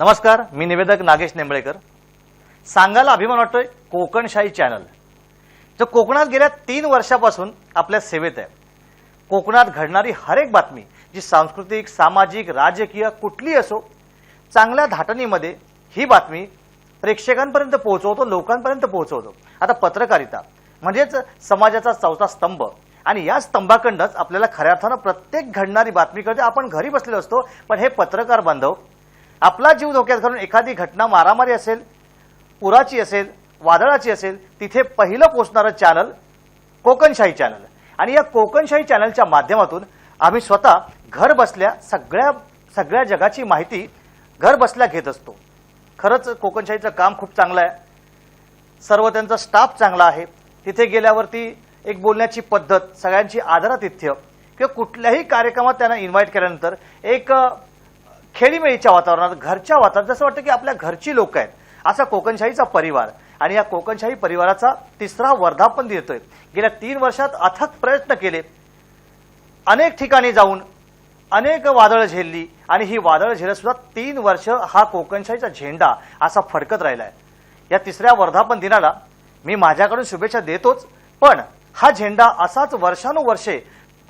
नमस्कार मी निवेदक नागेश नेंबळेकर. सांगायला अभिमान वाटतोय कोकणशाही चॅनल. जो कोकणात गेल्या तीन वर्षापासून आपल्या सेवेत आहे. कोकणात घडणारी हरेक बातमी जी सांस्कृतिक सामाजिक राजकीय कुठली असो चांगल्या धाटणीमध्ये ही बातमी प्रेक्षकांपर्यंत पोहोचवतो लोकांपर्यंत पोहोचवतो. आता पत्रकारिता म्हणजेच समाजाचा चौथा स्तंभ आणि या स्तंभाकडनंच आपल्याला खऱ्या अर्थानं प्रत्येक घडणारी बातमी कळते. आपण घरी बसलेलो असतो पण हे पत्रकार बांधव आपला जीव धोक्यात घालून एखादी घटना मारामारी असेल पुराची असेल वादळाची असेल तिथे पहिलं पोचणारं चॅनल कोकणशाही चॅनल. आणि या कोकणशाही चॅनलच्या माध्यमातून आम्ही स्वतः घर बसल्या सगळ्या सगळ्या जगाची माहिती घर बसल्या घेत असतो. खरंच कोकणशाहीचं काम खूप चांगलं आहे. सर्व त्यांचा स्टाफ चांगला आहे. तिथे गेल्यावरती एक बोलण्याची पद्धत सगळ्यांची आदरातिथ्य किंवा कुठल्याही कार्यक्रमात त्यांना इन्व्हाइट केल्यानंतर एक खेळीमेळीच्या वातावरणात घरच्या वातावरणात जसं वाटतं की आपल्या घरची लोक आहेत. असा कोकणशाहीचा परिवार. आणि या कोकणशाही परिवाराचा तिसरा वर्धापन दिन येतोय. गेल्या तीन वर्षात अथक प्रयत्न केले. अनेक ठिकाणी जाऊन अनेक वादळं झेलली. आणि ही वादळं झेलत सुद्धा तीन वर्ष हा कोकणशाहीचा झेंडा असा फडकत राहिला आहे या तिसऱ्या वर्धापन दिनाला मी माझ्याकडून शुभेच्छा देतोच. पण हा झेंडा असाच वर्षानुवर्षे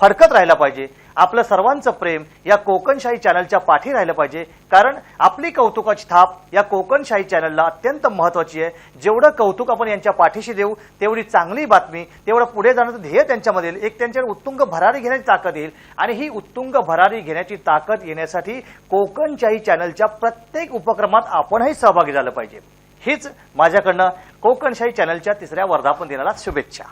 फडकत राहिला पाहिजे. आपलं सर्वांचं प्रेम या कोकणशाही चॅनलच्या पाठी राहिलं पाहिजे. कारण आपली कौतुकाची थाप या कोकणशाही चॅनलला अत्यंत महत्वाची आहे. जेवढं कौतुक आपण यांच्या पाठीशी देऊ तेवढी चांगली बातमी तेवढं पुढे जाण्याचं ध्येय त्यांच्यामध्ये एक त्यांच्यावर उत्तुंग भरारी घेण्याची ताकद येईल. आणि ही उत्तुंग भरारी घेण्याची ताकद येण्यासाठी कोकणशाही चॅनलच्या प्रत्येक उपक्रमात आपणही सहभागी झालं पाहिजे. हीच माझ्याकडनं कोकणशाही चॅनलच्या तिसऱ्या वर्धापन दिनाला शुभेच्छा.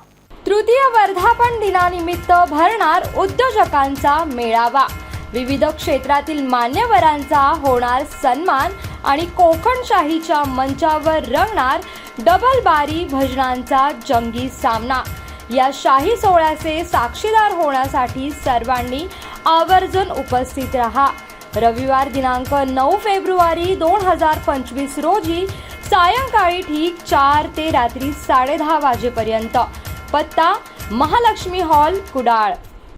तृतीय वर्धापन दिनानिमित्त भरणार उद्योजकांचा मेळावा. विविध क्षेत्रातील मान्यवरांचा होणार सन्मान आणि कोकणशाहीच्या मंचावर रंगणार डबल बारी भजनांचा जंगी सामना. या शाही सोहळ्याचे साक्षीदार होण्यासाठी सर्वांनी आवर्जून उपस्थित रहा. रविवार दिनांक नऊ फेब्रुवारी दोन हजार पंचवीस रोजी सायंकाळी ठीक चार ते रात्री साडेदहा वाजेपर्यंत. पत्ता महालक्ष्मी हॉल कुडाळ.